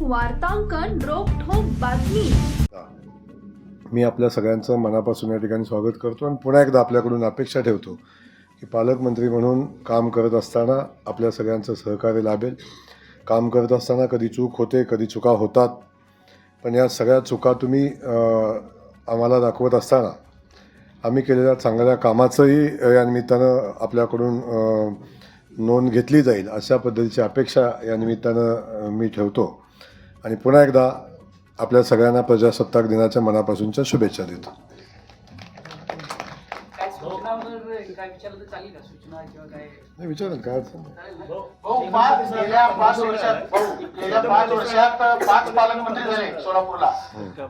वार्तांकन रोखोक बातमी. मी आपल्या सगळ्यांचं मनापासून या ठिकाणी स्वागत करतो आणि पुन्हा एकदा आपल्याकडून अपेक्षा ठेवतो की पालकमंत्री म्हणून काम करत असताना आपल्या सगळ्यांचं सहकार्य लाभेल. काम करत असताना कधी चूक होते कधी चुका होतात. पण या सगळ्या चुका तुम्ही आम्हाला दाखवत असताना आम्ही केलेल्या चांगल्या कामाचंही या निमित्तानं आपल्याकडून नोंद घेतली जाईल अशा पद्धतीची अपेक्षा या निमित्तानं मी ठेवतो. आणि पुन्हा एकदा आपल्या सगळ्यांना प्रजासत्ताक दिनाच्या मनापासूनच्या शुभेच्छा देतो. वगैरे काय विचारलं तर चालेल का? सूचना किंवा काय? नाही विचारेल काय अडचण नाही. चालेल ना? भाऊ पाच गेल्या पाच वर्षात भाऊ गेल्या पाच वर्षात पाच पालकमंत्री झाले सोलापूरला.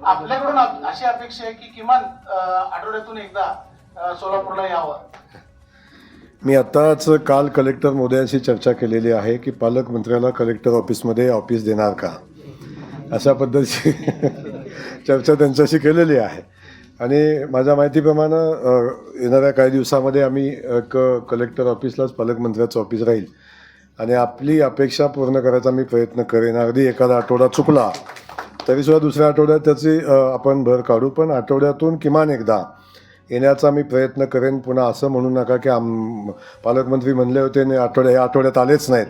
आपल्याकडून अप- अशी अपेक्षा आहे की किमान आठवड्यातून एकदा सोलापूरला यावं. मी आत्ताच काल कलेक्टर मोदयांशी चर्चा केलेली आहे की पालकमंत्र्याला कलेक्टर ऑफिसमध्ये ऑफिस देणार का? अशा पद्धतीची चर्चा त्यांच्याशी केलेली आहे. आणि माझ्या माहितीप्रमाणे येणाऱ्या काही दिवसामध्ये आम्ही एक कलेक्टर ऑफिसलाच पालकमंत्र्याचं ऑफिस राहील. आणि आपली अपेक्षा पूर्ण करायचा मी प्रयत्न करेन. अगदी एखादा आठवडा चुकला तरीसुद्धा दुसऱ्या आठवड्यात त्याची आपण भर काढू. पण आठवड्यातून किमान एकदा येण्याचा मी प्रयत्न करेन. पुन्हा असं म्हणू नका की आम पालकमंत्री म्हणले होते आणि आठवड्या या आठवड्यात आलेच नाहीत.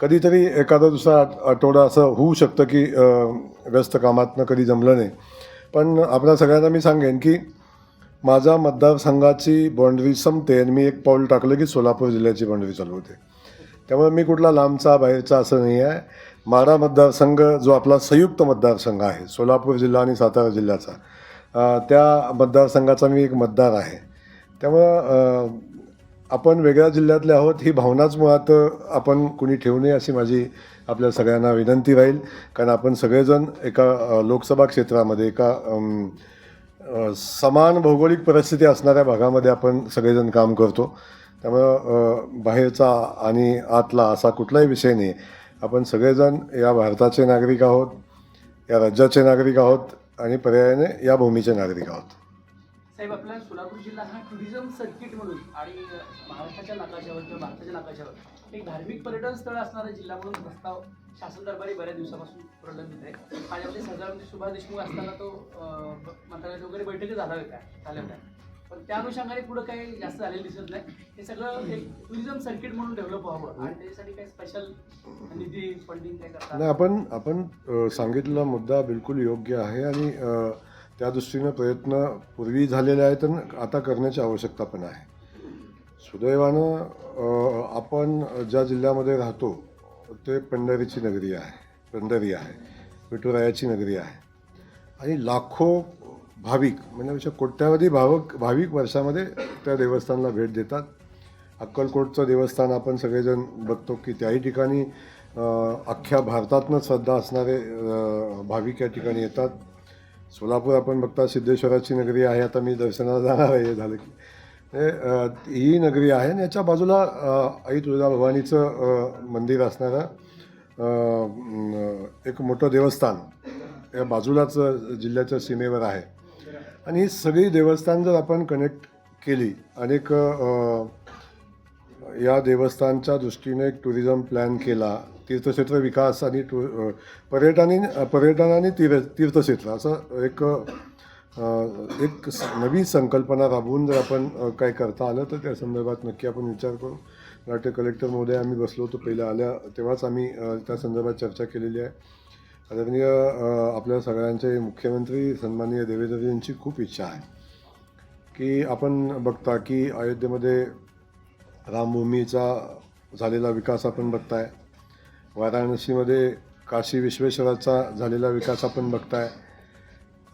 कधीतरी एखादा दुसरा आठवडा असं होऊ शकतं की व्यस्त कामातनं कधी जमलं नाही. पण आपल्या सगळ्यांना मी सांगेन की माझ्या मतदारसंघाची बाँडरी संपते आणि मी एक पाऊल टाकलं की सोलापूर जिल्ह्याची बाँडरी चालू होते. त्यामुळे मी कुठला लांबचा बाहेरचा असं नाही आहे. मारा मतदारसंघ जो आपला संयुक्त मतदारसंघ आहे सोलापूर जिल्हा आणि सातारा जिल्ह्याचा त्या मतदारसंघाचा मी एक मतदार आहे. त्यामुळं आपण वेगळ्या जिल्ह्यातले आहोत ही भावनाच मुळात आपण कुणी ठेवू नये अशी माझी आपल्या सगळ्यांना विनंती राहील. कारण आपण सगळेजण एका लोकसभा क्षेत्रामध्ये एका समान भौगोलिक परिस्थिती असणाऱ्या भागामध्ये आपण सगळेजण काम करतो. त्यामुळं बाहेरचा आणि आतला असा कुठलाही विषय नाही. आपण सगळेजण या भारताचे नागरिक आहोत या राज्याचे नागरिक आहोत आणि पर्यायाने या भूमीचे नागरिक आहोत. साहेब आपला सोलापूर जिल्हा हा टुरिझम सर्किट म्हणून आणि महाराष्ट्राच्या नकाशावर किंवा भारताच्या नकाशावर एक धार्मिक पर्यटन स्थळ असणारा जिल्हा म्हणून प्रस्ताव शासन दरबारी बऱ्याच दिवसापासून प्रलंबित आहे. माझ्यामध्ये सदानंद सुभाष देशमुख असताना तो अं, मंत्रालयात वगैरे बैठकी झाला होत्या झाल्या होत्या. पण त्या अनुषंगाने पुढं काही जास्त झालेलं दिसत नाही. हे सगळं एक टुरिझम सर्किट म्हणून डेव्हलप व्हावं आणि त्याच्यासाठी काही स्पेशल निधी फंडिंग काय करतात आपण आपण सांगितलेला मुद्दा बिलकुल योग्य आहे आणि त्या दृष्टीनं प्रयत्न पूर्वी झालेले आहेत आणि आता करण्याची आवश्यकता पण आहे. सुदैवानं आपण ज्या जिल्ह्यामध्ये राहतो ते पंढरीची नगरी आहे पंढरी आहे विठुरायाची नगरी आहे. आणि लाखो भाविक म्हणजे कोट्यावधी भावक भाविक वर्षामध्ये त्या देवस्थानला भेट देतात. अक्कलकोटचं देवस्थान आपण सगळेजण बघतो की त्याही ठिकाणी अख्ख्या भारतातनं श्रद्धा असणारे भाविक या ठिकाणी येतात. सोलापूर आपण बघता सिद्धेश्वराची नगरी आहे आता मी दर्शनाला जाणार आहे हे झालं की. हे, ही नगरी आहे आणि याच्या बाजूला आई तुळजाभवानीचं भवानीचं मंदिर असणारं एक मोठं देवस्थान या बाजूलाच जिल्ह्याच्या सीमेवर आहे. आणि ही सगळी देवस्थान जर आपण कनेक्ट केली अनेक या देवस्थानच्या दृष्टीने एक टुरिझम प्लॅन केला तीर्थक्षेत्र विकास आणि टु अ, पर्यटनी पर्यटन आणि तीर्थ तीर्थक्षेत्र असं एक एक स- नवी संकल्पना राबवून जर आपण काय करता आलं तर त्या संदर्भात नक्की आपण विचार करू. नाट्य कलेक्टर महोदय आम्ही बसलो होतो पहिल्या आल्या तेव्हाच आम्ही त्या संदर्भात चर्चा केलेली आहे. आदरणीय आपल्या सगळ्यांचे मुख्यमंत्री सन्माननीय देवेंद्रजींची खूप इच्छा आहे की आपण बघता की अयोध्येमध्ये रामभूमीचा झालेला विकास आपण बघताय. वाराणसीमध्ये काशी विश्वेश्वराचा झालेला विकास आपण बघताय.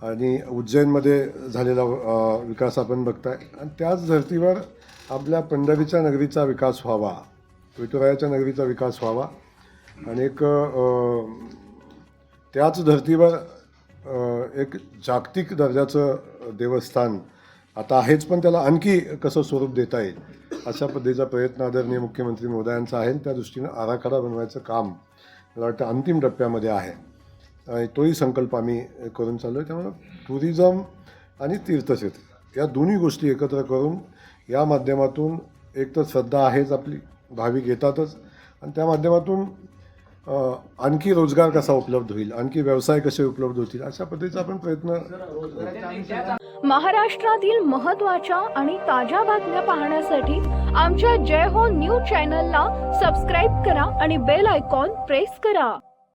आणि उज्जैनमध्ये झालेला विकास आपण बघताय. आणि त्याच धर्तीवर आपल्या पंढरीच्या नगरीचा विकास व्हावा विठुरायाच्या नगरीचा विकास व्हावा. आणि एक त्याच धर्तीवर एक जागतिक दर्जाचं देवस्थान आता आहेच पण त्याला आणखी कसं स्वरूप देता येईल? अशा पद्धतीचा प्रयत्न आदरणीय मुख्यमंत्री महोदयांचा आहे. आणि त्या दृष्टीनं आराखडा बनवायचं काम मला वाटतं अंतिम टप्प्यामध्ये आहे. आणि तोही संकल्प आम्ही करून चाललो आहे त्यामुळं टुरिझम आणि तीर्थक्षेत्र या दोन्ही गोष्टी एकत्र करून या माध्यमातून एक तर श्रद्धा आहेच आपली. भाविक येतातच. आणि त्या माध्यमातून आणखी रोजगार कसा उपलब्ध होईल? आणखी व्यवसाय कसे उपलब्ध होतील? अशा पद्धतीचा आपण प्रयत्न महाराष्ट्रातील महत्त्वाच्या आणि ताज्या बातम्या पाहण्यासाठी आमच्या जय हो न्यूज चॅनलला सबस्क्राईब करा आणि बेल आयकॉन प्रेस करा.